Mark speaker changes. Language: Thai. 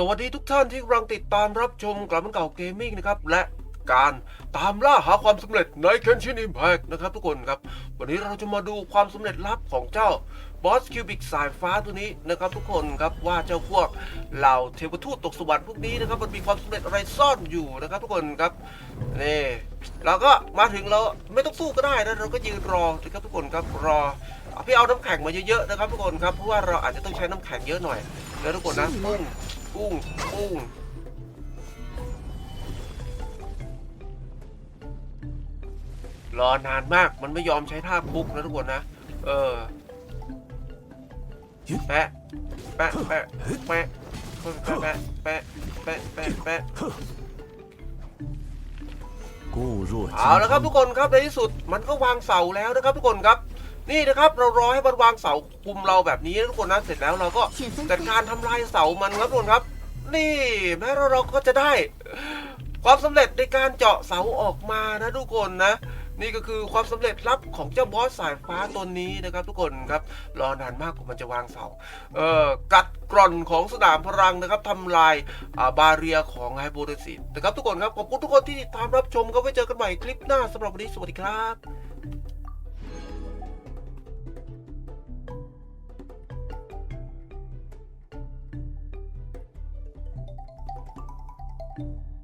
Speaker 1: สวัสดีทุกท่านที่กำลังติดตามรับชมกลับมันเก่าเกมมิ่งนะครับ และการตามล่าหาความสำเร็จใน Genshin Impact นะครับทุกคนครับ วันนี้เราจะมาดูความสำเร็จลับของเจ้าบอสคิวบิกสายฟ้าตัวนี้นะครับทุกคนครับว่าเจ้าพวกเหล่าเทวทูตตกสวรรค์พวกนี้นะครับมันมีความสำเร็จอะไรซ่อนอยู่นะครับทุกคนครับนี่เราก็มาถึงเราไม่ต้องสู้ก็ได้นะเราก็ยืนรอนะครับทุกคนครับรอพี่เอาน้ำแข็งมาเยอะๆนะครับทุกคนครับเพราะว่าเราอาจจะต้องใช้น้ำแข็งเยอะหน่อยแล้วทุกคนนะปุ้ง กุ้งกุ้งรอนานมากมันไม่ยอมใช้ท่าปุ๊กนะทุกคนนะ เออแปะแปะแปะแปะแปะแปะแปะแปะแปะเอาแล้วครับทุกคนครับในที่สุดมันก็วางเสาแล้วนะครับทุกคนครับ นี่นะครับเรารอให้มันวางเสาคุมเราแบบนี้ทุกคนนะเสร็จแล้วเราก็จัดการทำลายเสามันครับทุกคนครับ นี่แม้เราก็จะได้ ความสำเร็จในการเจาะเสาออกมานะทุกคนนะนี่ก็คือความสำเร็จลับของเจ้าบอสสายฟ้าตนนี้นะครับ ทุกคนครับรอนานมากกว่ามันจะวางเสาเอ่อกัดกร่อนของสนามพลังนะครับทำลายาบาเรียของไฮโบเดซิตนะครับทุกคนครับขอบคุณทุกคนที่ติดตามรับชมครับไว้เจอกันใหม่คลิปหน้าสำหรับวันนี้สวัสดีครับ thank you